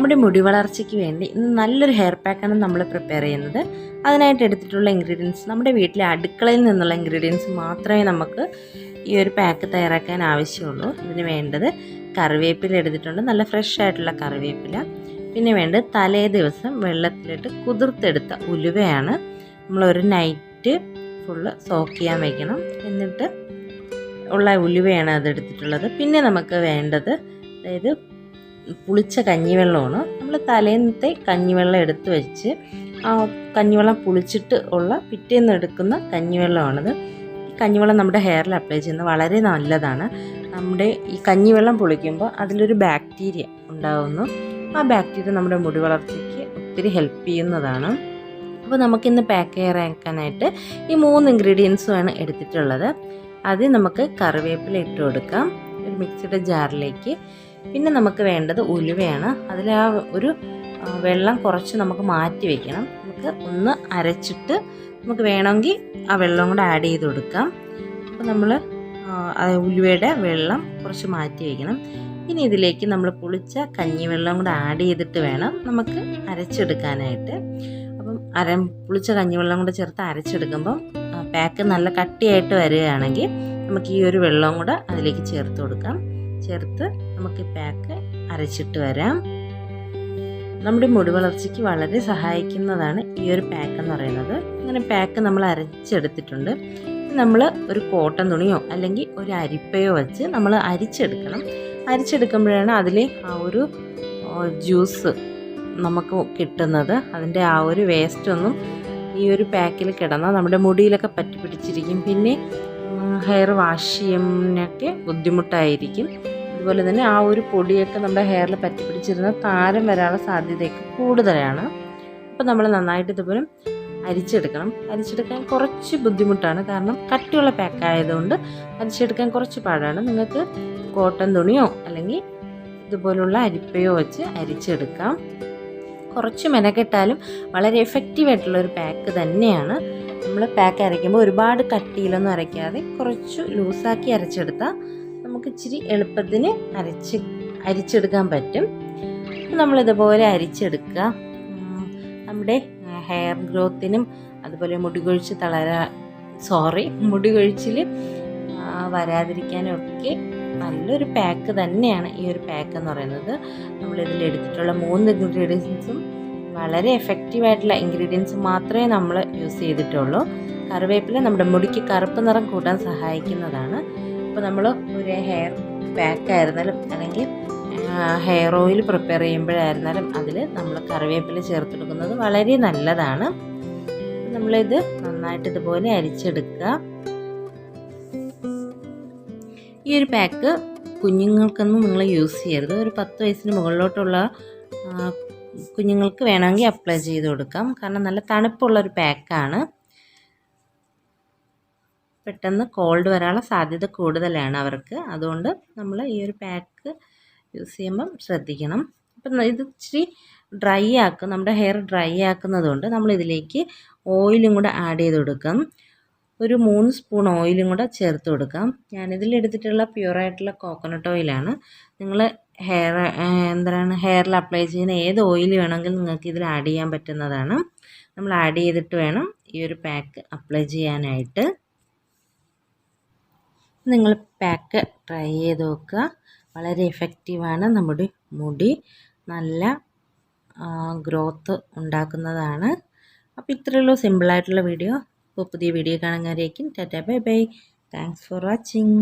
നമ്മുടെ മുടി വളർച്ചയ്ക്ക് വേണ്ടി ഇന്ന് നല്ലൊരു ഹെയർ പാക്കാണ് നമ്മൾ പ്രിപ്പയർ ചെയ്യുന്നത്. അതിനായിട്ട് എടുത്തിട്ടുള്ള ഇൻഗ്രീഡിയൻസ് നമ്മുടെ വീട്ടിലെ അടുക്കളയിൽ നിന്നുള്ള ഇൻഗ്രീഡിയൻസ് മാത്രമേ നമുക്ക് ഈ ഒരു പാക്ക് തയ്യാറാക്കാൻ ആവശ്യമുള്ളൂ. ഇതിന് വേണ്ടത് കറിവേപ്പില എടുത്തിട്ടുണ്ട്. നല്ല ഫ്രഷ് ആയിട്ടുള്ള കറിവേപ്പില. പിന്നെ വേണ്ടത് തലേ ദിവസം വെള്ളത്തിലിട്ട് കുതിർത്തെടുത്ത ഉലുവയാണ് നമ്മളൊരു നൈറ്റ് ഫുള്ള് സോക്ക് ചെയ്യാൻ വയ്ക്കണം എന്നിട്ട് ഉള്ള ഉലുവയാണ് അത് എടുത്തിട്ടുള്ളത്. പിന്നെ നമുക്ക് വേണ്ടത് അതായത് പുളിച്ച കഞ്ഞിവെള്ളമാണ്. നമ്മൾ തലേന്നത്തെ കഞ്ഞിവെള്ളം എടുത്ത് വെച്ച് ആ കഞ്ഞിവെള്ളം പുളിച്ചിട്ട് ഉള്ള പിറ്റേന്ന് എടുക്കുന്ന കഞ്ഞിവെള്ളമാണിത്. ഈ കഞ്ഞിവെള്ളം നമ്മുടെ ഹെയറിൽ അപ്ലൈ ചെയ്യുന്നത് വളരെ നല്ലതാണ്. നമ്മുടെ ഈ കഞ്ഞിവെള്ളം പുളിക്കുമ്പോൾ അതിലൊരു ബാക്ടീരിയ ഉണ്ടാകുന്നു ആ ബാക്ടീരിയ നമ്മുടെ മുടി വളർച്ചയ്ക്ക് ഒത്തിരി ഹെൽപ്പ് ചെയ്യുന്നതാണ്. അപ്പോൾ നമുക്കിന്ന് പാക്ക് ചെയ്യാനായിട്ട് ഈ മൂന്ന് ഇൻഗ്രീഡിയൻസുമാണ് എടുത്തിട്ടുള്ളത്. ആദ്യം നമുക്ക് കറിവേപ്പില ഇട്ട് കൊടുക്കാം. ഒരു മിക്സിയുടെ ജാറിലേക്ക് പിന്നെ നമുക്ക് വേണ്ടത് ഉലുവയാണ്. അതിൽ ആ ഒരു വെള്ളം കുറച്ച് നമുക്ക് മാറ്റി വെക്കണം. നമുക്ക് ഒന്ന് അരച്ചിട്ട് നമുക്ക് വേണമെങ്കിൽ ആ വെള്ളം കൂടെ ആഡ് ചെയ്ത് കൊടുക്കാം. അപ്പോൾ നമ്മൾ ഉലുവയുടെ വെള്ളം കുറച്ച് മാറ്റി വയ്ക്കണം ഇനി ഇതിലേക്ക് നമ്മൾ പുളിച്ച കഞ്ഞിവെള്ളം കൂടെ ആഡ് ചെയ്തിട്ട് വേണം നമുക്ക് അരച്ചെടുക്കാനായിട്ട്. അപ്പം അര പുളിച്ച കഞ്ഞിവെള്ളം കൂടെ ചേർത്ത് അരച്ചെടുക്കുമ്പം പാക്ക് നല്ല കട്ടിയായിട്ട് വരികയാണെങ്കിൽ നമുക്ക് ഈ ഒരു വെള്ളം കൂടെ അതിലേക്ക് ചേർത്ത് കൊടുക്കാം. ചേർത്ത് നമുക്ക് പാക്ക് അരച്ചിട്ട് വരാം. നമ്മുടെ മുടി വളർച്ചയ്ക്ക് വളരെ സഹായിക്കുന്നതാണ് ഈ ഒരു പാക്ക് എന്ന് പറയുന്നത്. അങ്ങനെ പാക്ക് നമ്മൾ അരച്ചെടുത്തിട്ടുണ്ട്. നമ്മൾ ഒരു കോട്ടൺ തുണിയോ അല്ലെങ്കിൽ ഒരു അരിപ്പയോ വെച്ച് നമ്മൾ അരിച്ചെടുക്കണം. അരിച്ചെടുക്കുമ്പോഴാണ് അതിൽ ആ ഒരു ജ്യൂസ് നമുക്ക് കിട്ടുന്നത്. അതിന്റെ ആ ഒരു വേസ്റ്റൊന്നും ഈ ഒരു പാക്കിൽ കിടന്നാൽ നമ്മുടെ മുടിയിലൊക്കെ പറ്റി പിടിച്ചിരിക്കും പിന്നെ ഹെയർ വാഷ് ചെയ്യാനൊക്കെ ബുദ്ധിമുട്ടായിരിക്കും. അതുപോലെ തന്നെ ആ ഒരു പൊടിയൊക്കെ നമ്മുടെ ഹെയറിൽ പറ്റി പിടിച്ചിരുന്ന താരം വരാനുള്ള സാധ്യതയൊക്കെ കൂടുതലാണ്. അപ്പോൾ നമ്മൾ നന്നായിട്ട് ഇതുപോലെ അരിച്ചെടുക്കണം. അരിച്ചെടുക്കാൻ കുറച്ച് ബുദ്ധിമുട്ടാണ്. കാരണം കട്ടിയുള്ള പാക്ക് ആയതുകൊണ്ട് അരിച്ചെടുക്കാൻ കുറച്ച് പാടാണ്. നിങ്ങൾക്ക് കോട്ടൺ തുണിയോ അല്ലെങ്കിൽ ഇതുപോലുള്ള അരിപ്പയോ വെച്ച് അരിച്ചെടുക്കാം. കുറച്ച് മെനക്കെട്ടാലും വളരെ എഫക്റ്റീവ് ആയിട്ടുള്ള ഒരു പാക്ക് തന്നെയാണ്. നമ്മൾ പാക്ക് അരയ്ക്കുമ്പോൾ ഒരുപാട് കട്ടിയിലൊന്നും അരയ്ക്കാതെ കുറച്ച് ലൂസാക്കി അരച്ചെടുത്താൽ നമുക്ക് ഇച്ചിരി എളുപ്പത്തിന് അരച്ച് അരിച്ചെടുക്കാൻ പറ്റും. നമ്മളിതുപോലെ അരിച്ചെടുക്കുക. നമ്മുടെ ഹെയർ ഗ്രോത്തിനും അതുപോലെ മുടി കൊഴിച്ച് തളരാ സോറി മുടി കൊഴിച്ചിൽ വരാതിരിക്കാനൊക്കെ നല്ലൊരു പാക്ക് തന്നെയാണ് ഈ ഒരു പാക്ക് എന്ന് പറയുന്നത്. നമ്മളിതിൽ എടുത്തിട്ടുള്ള മൂന്ന് ഇൻഗ്രീഡിയൻസും വളരെ എഫക്റ്റീവായിട്ടുള്ള ഇൻഗ്രീഡിയൻസ് മാത്രമേ നമ്മൾ യൂസ് ചെയ്തിട്ടുള്ളൂ. കറിവേപ്പില നമ്മുടെ മുടിക്ക് കറുപ്പ് നിറം കൂട്ടാൻ സഹായിക്കുന്നതാണ്. അപ്പോൾ നമ്മൾ ഒരു ഹെയർ പാക്ക് ആയിരുന്നാലും അല്ലെങ്കിൽ ഹെയർ ഓയിൽ പ്രിപ്പയർ ചെയ്യുമ്പോഴായിരുന്നാലും അതിൽ നമ്മൾ കറിവേപ്പില ചേർത്തെടുക്കുന്നത് വളരെ നല്ലതാണ്. നമ്മളിത് നന്നായിട്ട് ഇതുപോലെ അരിച്ചെടുക്കുക. ഈ ഒരു പാക്ക് കുഞ്ഞുങ്ങൾക്കൊന്നും നിങ്ങൾ യൂസ് ചെയ്യരുത്. ഒരു പത്ത് വയസ്സിന് മുകളിലോട്ടുള്ള കുഞ്ഞുങ്ങൾക്ക് വേണമെങ്കിൽ അപ്ലൈ ചെയ്ത് കൊടുക്കാം. കാരണം നല്ല തണുപ്പുള്ളൊരു പാക്കാണ് പെട്ടെന്ന് കോൾഡ് വരാനുള്ള സാധ്യത കൂടുതലാണ് അവർക്ക്. അതുകൊണ്ട് നമ്മൾ ഈ ഒരു പാക്ക് യൂസ് ചെയ്യുമ്പം ശ്രദ്ധിക്കണം. അപ്പം ഇത് ഇച്ചിരി ഡ്രൈ ആക്കും. നമ്മുടെ ഹെയർ ഡ്രൈ ആക്കുന്നതുകൊണ്ട് നമ്മൾ ഇതിലേക്ക് ഓയിലും കൂടെ ആഡ് ചെയ്ത് കൊടുക്കാം. ഒരു മൂന്ന് സ്പൂൺ ഓയിലും കൂടെ ചേർത്ത് കൊടുക്കാം. ഞാനിതിൽ എടുത്തിട്ടുള്ള പ്യുവറായിട്ടുള്ള കോക്കനട്ട് ഓയിലാണ് നിങ്ങൾ ഹെയർ എന്താണ് ഹെയറിൽ അപ്ലൈ ചെയ്യുന്ന ഏത് ഓയിൽ വേണമെങ്കിലും നിങ്ങൾക്ക് ഇതിൽ ആഡ് ചെയ്യാൻ പറ്റുന്നതാണ്. നമ്മൾ ആഡ് ചെയ്തിട്ട് വേണം ഈ ഒരു പാക്ക് അപ്ലൈ ചെയ്യാനായിട്ട്. നിങ്ങൾ പാക്ക് ട്രൈ ചെയ്ത് നോക്കുക. വളരെ എഫക്റ്റീവാണ് നമ്മുടെ മുടി. നല്ല ഗ്രോത്ത് ഉണ്ടാക്കുന്നതാണ്. അപ്പോൾ ഇത്രയേ ഉള്ളൂ. സിമ്പിളായിട്ടുള്ള വീഡിയോ അപ്പോൾ പുതിയ video കാണുന്നവരേക്കും. Tata bye bye thanks for watching